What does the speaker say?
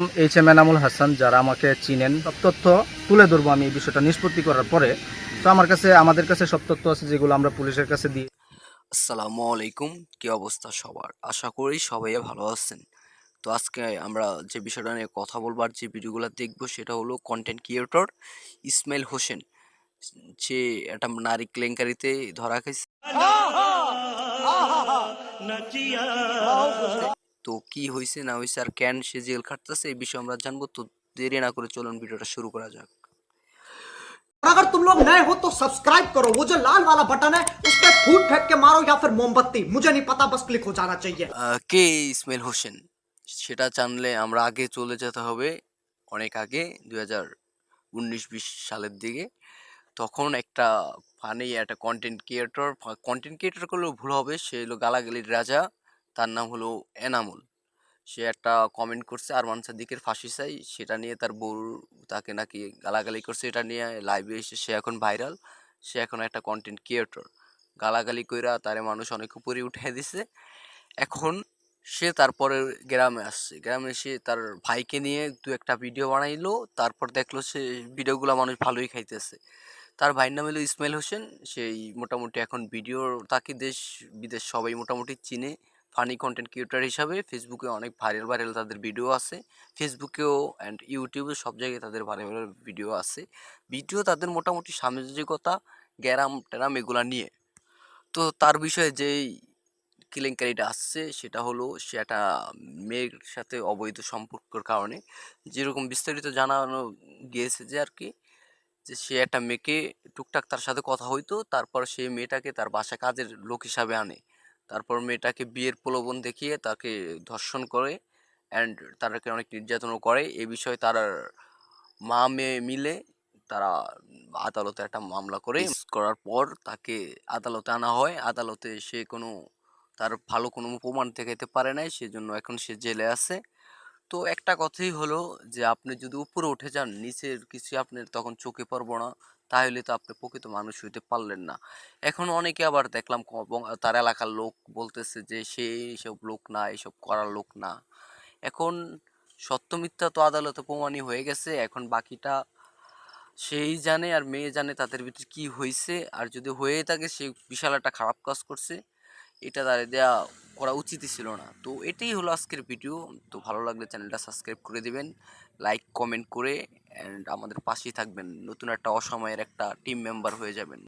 H M Enamul Hasan যারা আমাকে চিনেন সব তথ্য তুলে ধরবো আমি এই বিষয়টা নিষ্পত্তি করার পরে। তো আমার কাছে আমাদের কাছে সব তথ্য আছে যেগুলো আমরা পুলিশের কাছে দিই। আসসালামু আলাইকুম কি অবস্থা সবার? আশা করি সবাই ভালো আছেন। তো আজকে আমরা যে বিষয়টা নিয়ে কথা বলব আর যে ভিডিওগুলো দেখব সেটা হলো কন্টেন্ট ক্রিয়েটর ইসমাইল হোসেন। যে একটা নারী কেলেঙ্কারিতে ধরা খাইছে। তো কি হয়েছে না হয়েছে আর কেন সে জেল খাটতেছে এই বিষয়ে আমরা জানবো তো দেরি না করে চলুন ভিডিওটা শুরু করা যাক और अगर तुम लोग नए हो तो सब्सक्राइब करो वो जो लाल वाला बटन है उस पर फूट फेंक के मारो या फिर मोमबत्ती मुझे नहीं पता बस क्लिक हो जाना चाहिए আহ, কে ইসমাইল হোসেন সেটা জানলে আমরা আগে চলে যেতে হবে অনেক আগে দুই হাজার উনিশ বিশ সালের দিকে তখন একটা ফানি একটা কন্টেন্ট ক্রিয়েটর কন্টেন্ট ক্রিয়েটর করলেও ভুল হবে সে হলো গালাগালির রাজা তার নাম হলো এনামুল। সে একটা কমেন্ট করছে, আরমান সাদিকের ফাঁসি চাই সেটা নিয়ে তার বউ তাকে নাকি গালাগালি করছে, এটা নিয়ে লাইভে এসে সে এখন ভাইরাল সে এখন একটা কন্টেন্ট ক্রিয়েটর গালাগালি কইরা তারে মানুষ অনেক উপরে উঠে দিছে। এখন সে তারপরে গ্রামে আসছে। গ্রামে এসে তার ভাইকে নিয়ে দু একটা ভিডিও বানাইলো। তারপর দেখল সে ভিডিওগুলো মানুষ ভালোই খাইতেছে। তার ভাইয়ের নাম হলো ইসমাইল হোসেন। সেই মোটামুটি এখন ভিডিও তাকে দেশ বিদেশ সবাই মোটামুটি চিনে। ফানি কন্টেন্ট ক্রিয়েটার হিসাবে ফেসবুকে অনেক ভাইরাল ভাইরাল তাদের ভিডিও আছে। ফেসবুকেও অ্যান্ড ইউটিউবে সব জায়গায় তাদের ভাইরাল ভাইরাল ভিডিও আছে। ভিডিও তাদের মোটামুটি সামাজিকতা গ্যারাম, ট্যারাম এগুলো নিয়ে। তো তার বিষয়ে যেই কেলেঙ্কারিটা আসছে সেটা হলো সে একটা মেয়ের সাথে অবৈধ সম্পর্কের কারণে যেরকম বিস্তারিত জানানো গিয়েছে যে আর কি, যে সে একটা মেয়েকে টুকটাক তার সাথে কথা হইতো, তারপর সেই মেয়েটাকে তার বাসা কাজের লোক হিসাবে আনে। তারপর মেয়েটাকে বিয়ের প্রলোভন দেখিয়ে তাকে ধর্ষণ করে অ্যান্ড তাদেরকে অনেক নির্যাতনও করে। এ বিষয়ে তার মা মেয়ে মিলে তারা আদালতে একটা মামলা করে। করার পর তাকে আদালতে আনা হয়। আদালতে সে কোনো তার ভালো কোনো প্রমাণ দেখাইতে পারে নাই। সেজন্য এখন সে জেলে আছে। তো একটা কথাই হলো যে আপনি যদি উপরে উঠে যান নিচের কিছু আপনার তখন চোখে পড়ব না। তাহলে তো আপনি প্রকৃত মানুষ হইতে পারলেন না। এখন অনেকে আবার দেখলাম তার এলাকার লোক বলতেছে যে, সে এইসব লোক না এইসব করার লোক না। এখন সত্য মিথ্যা তো আদালতে প্রমাণই হয়ে গেছে। এখন বাকিটা সেই জানে আর মেয়ে জানে তাদের ভিতরে কি হয়েছে আর যদি হয়ে থাকে সে বিশাল একটা খারাপ কাজ করছে। এটা তাদের দেওয়া করা উচিতই ছিল না। তো এটাই হলো আজকের ভিডিও। তো ভালো লাগলে চ্যানেলটা সাবস্ক্রাইব করে দেবেন। লাইক, কমেন্ট করে অ্যান্ড আমাদের পাশেই থাকবেন। নতুন একটা অসময়ের একটা টিম মেম্বার হয়ে যাবেন।